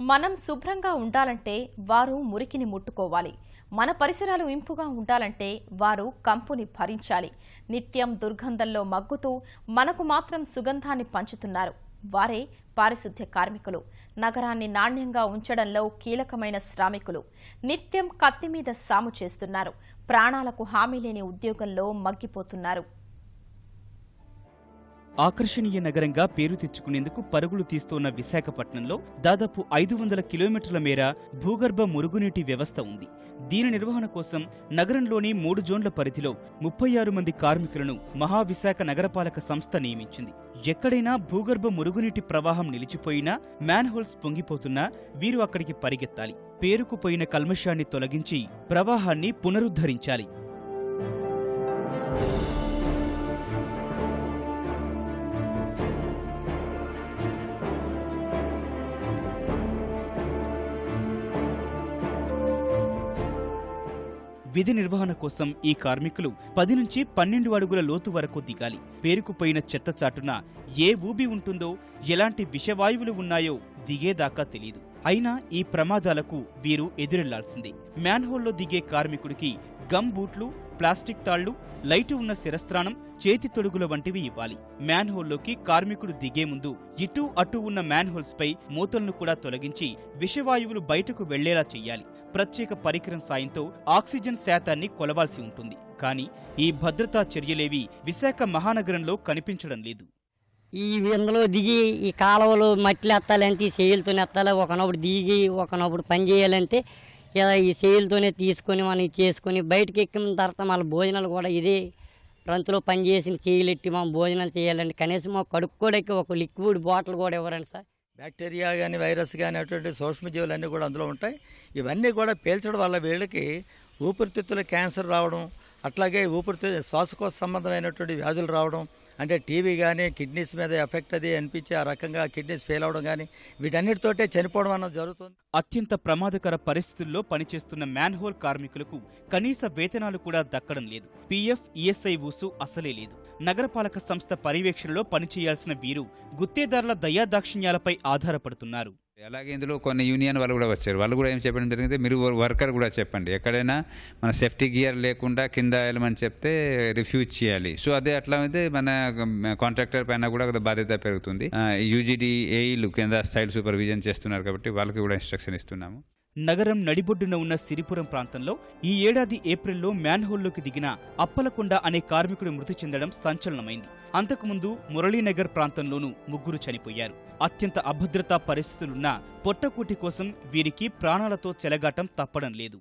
మనం శుభ్రంగా ఉండాలంటే వారు మురికిని ముట్టుకోవాలి. మన పరిసరాలు ఇంపుగా ఉండాలంటే వారు కంపుని భరించాలి. నిత్యం దుర్గంధంలో మగ్గుతూ మనకు మాత్రం సుగంధాన్ని పంచుతున్నారు. వారే పారిశుద్ధ్య కార్మికులు. నగరాన్ని నాణ్యంగా ఉంచడంలో కీలకమైన శ్రామికులు. నిత్యం కత్తి మీద సాము చేస్తున్నారు. ప్రాణాలకు హామీ లేని ఉద్యోగంలో మగ్గిపోతున్నారు. ఆకర్షణీయ నగరంగా పేరు తెచ్చుకునేందుకు పరుగులు తీస్తోన్న విశాఖపట్నంలో దాదాపు ఐదు వందల కిలోమీటర్ల మేర భూగర్భ మురుగునీటి వ్యవస్థ ఉంది. దీని నిర్వహణ కోసం నగరంలోని మూడు జోన్ల పరిధిలో ముప్పై ఆరు మంది కార్మికులను మహావిశాఖ నగరపాలక సంస్థ నియమించింది. ఎక్కడైనా భూగర్భ మురుగునీటి ప్రవాహం నిలిచిపోయినా మ్యాన్హోల్స్ పొంగిపోతున్నా వీరు అక్కడికి పరిగెత్తాలి. పేరుకుపోయిన కల్మషాన్ని తొలగించి ప్రవాహాన్ని పునరుద్ధరించాలి. విధి నిర్వహణ కోసం ఈ కార్మికులు పది నుంచి పన్నెండు అడుగుల లోతు వరకు దిగాలి. పేరుకుపోయిన చెత్త చాటున ఏ ఊబి ఉంటుందో ఎలాంటి విషవాయువులు ఉన్నాయో దిగేదాకా తెలియదు అయినా ఈ ప్రమాదాలకు వీరు ఎదురెళ్ళాల్సిందే. మ్యాన్హోల్లో దిగే కార్మికుడికి గమ్ బూట్లు ప్లాస్టిక్ తాళ్ళు లైటు ఉన్న శిరస్త్రాణం చేతి తొడుగుల వంటివి ఇవ్వాలి. మ్యాన్హోల్లోకి కార్మికుడు దిగే ముందు ఇటు అటు ఉన్న మ్యాన్హోల్స్ పై మూతలను కూడా తొలగించి విషవాయువులు బయటకు వెళ్ళేలా చెయ్యాలి. ప్రత్యేక పరికరం సాయంతో ఆక్సిజన్ శాతాన్ని కొలవాల్సి ఉంటుంది. కానీ ఈ భద్రతా చర్యలేవి విశాఖ మహానగరంలో కనిపించడం లేదు. ఈ ఇందులో దిగి ఈ కాలువలు మట్టిలు ఎత్తాలంటే ఈ చేతులతో ఎత్తాలి. ఒకనప్పుడు దిగి ఒకనప్పుడు పని చేయాలంటే ఇలా ఈ చేతులతోనే తీసుకొని మనం చేసుకొని బయటకి ఎక్కిన తర్వాత మళ్ళీ భోజనాలు కూడా ఇదే రంతులో పనిచేసిన చేయలెట్టి మనం భోజనాలు చేయాలంటే కనీసం మాకు కడుక్కోడానికి ఒక లిక్విడ్ బాటిల్ కూడా ఇవ్వరండి సార్. బ్యాక్టీరియా కానీ వైరస్ కానీ అటువంటి సూక్ష్మజీవులు అన్నీ కూడా అందులో ఉంటాయి. ఇవన్నీ కూడా పీల్చడం వల్ల వీళ్ళకి ఊపిరితిత్తుల క్యాన్సర్ రావడం అట్లాగే ఊపిరితి శ్వాసకోశ సంబంధమైనటువంటి వ్యాధులు రావడం అంటే టీవీ కానీ కిడ్నీస్ మీద ఎఫెక్ట్ అది అనిపించి ఆ రకంగా కిడ్నీస్ ఫెయిల్ అవడం కానీ వీటన్నిటితోటే చనిపోవడం అన్నది జరుగుతుంది. అత్యంత ప్రమాదకర పరిస్థితుల్లో పనిచేస్తున్న మ్యాన్హోల్ కార్మికులకు కనీస వేతనాలు కూడా దక్కడం లేదు. పీఎఫ్ ఈఎస్ఐ ఊసు అసలే లేదు. నగరపాలక సంస్థ పర్యవేక్షణలో పనిచేయాల్సిన వీరు గుత్తేదారుల దయాదాక్షిణ్యాలపై ఆధారపడుతున్నారు. అలాగే ఇందులో కొన్ని యూనియన్ వాళ్ళు కూడా వచ్చారు. వాళ్ళు కూడా ఏం చెప్పడం జరిగింది? మీరు వర్కర్ కూడా చెప్పండి. ఎక్కడైనా మన సేఫ్టీ గియర్ లేకుండా కింద వెళ్ళమని చెప్తే రిఫ్యూజ్ చేయాలి. సో అదే అట్లా అయితే మన కాంట్రాక్టర్ పైన కూడా కొంత బాధ్యత పెరుగుతుంది. యూజీడీ ఏఈలు కింద స్టైల్ సూపర్విజన్ చేస్తున్నారు కాబట్టి వాళ్ళకి కూడా ఇన్స్ట్రక్షన్ ఇస్తున్నాము. నగరం నడిబొడ్డున ఉన్న సిరిపురం ప్రాంతంలో ఈ ఏడాది ఏప్రిల్లో మ్యాన్హోల్లోకి దిగిన అప్పలకొండ అనే కార్మికుడు మృతి చెందడం సంచలనమైంది. అంతకుముందు మురళీనగర్ ప్రాంతంలోనూ ముగ్గురు చనిపోయారు. అత్యంత అభద్రతా పరిస్థితులున్న పొట్టకూటి కోసం వీరికి ప్రాణాలతో చెలగాటం తప్పడం లేదు.